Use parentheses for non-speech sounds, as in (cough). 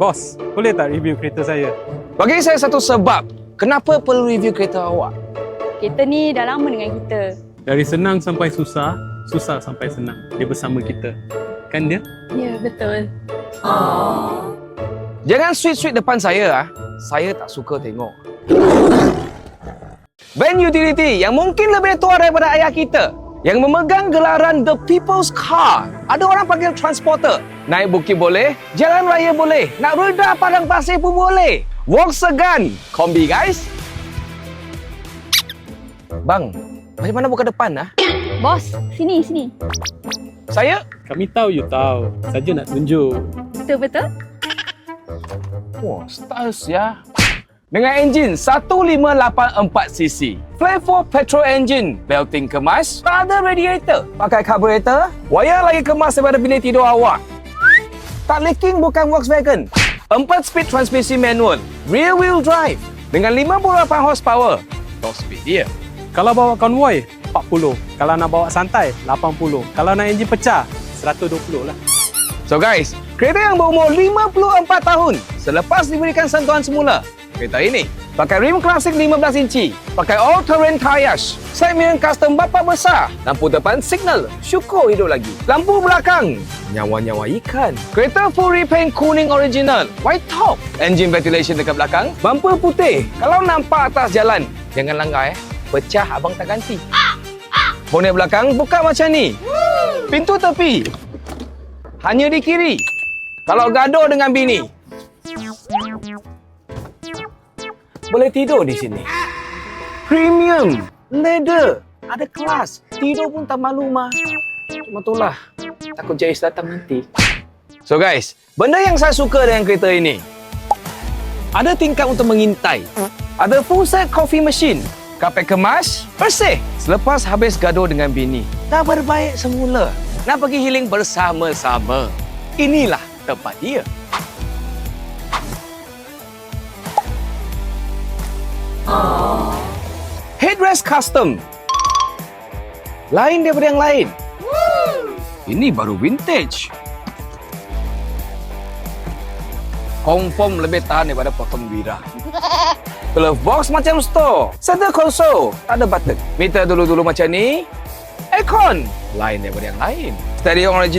Bos, boleh tak review kereta saya? Bagi saya satu sebab kenapa perlu review kereta awak. Kereta ni dah lama dengan kita. Dari senang sampai susah, susah sampai senang. Dia bersama kita. Kan dia? Ya, betul. Jangan sweet-sweet depan saya ah. Saya tak suka tengok. Band utility yang mungkin lebih tua daripada ayah kita yang memegang gelaran The People's Car. Ada orang panggil transporter. Naik bukit boleh, jalan raya boleh, nak reda padang pasir pun boleh. Volkswagen kombi guys. Bang, macam mana buka depan ah? (coughs) Bos, sini, sini. Saya Kami tahu you tahu. Saja nak tunjuk. Betul-betul? Wah, style ya. Dengan enjin 1584cc. Flavor petrol engine. Belting kemas. Tak ada radiator. Pakai carburetor. Wayar lagi kemas daripada bilik tidur awak. Tak leaking bukan Volkswagen. 4 speed transmisi manual. Rear wheel drive. Dengan 58 horsepower. Top speed dia. Kalau bawa konvoi, 40. Kalau nak bawa santai, 80. Kalau nak enjin pecah, 120 lah. So guys, kereta yang berumur 54 tahun selepas diberikan sentuhan semula. Kereta ini pakai rim klasik 15 inci, pakai all-terrain tires, side custom bapak besar, lampu depan signal, syukur hidup lagi. Lampu belakang, nyawa-nyawa ikan. Kereta full repaint kuning original, white top. Engine ventilation dekat belakang, bumper putih. Kalau nampak atas jalan, jangan langgar eh. Pecah abang tak ganti. Bonet belakang buka macam ni. Pintu tepi, hanya di kiri. Kalau gaduh dengan bini, boleh tidur di sini. Premium, leather, ada kelas. Tidur pun tak malu mah. Cuma itulah, takut Jais datang nanti. So guys, benda yang saya suka dengan kereta ini, ada tingkap untuk mengintai. Ada full set coffee machine. Kapek kemas, bersih. Selepas habis gaduh dengan bini, dah berbaik semula. Nak pergi healing bersama-sama. Inilah tempat dia. Headrest custom. Lain daripada yang lain. Ini baru vintage. Confirm lebih tahan daripada potong bira. (laughs) Glove box macam store. Center console, tak ada button. Meter dulu-dulu macam ni. Aircon, lain daripada yang lain. Stereo original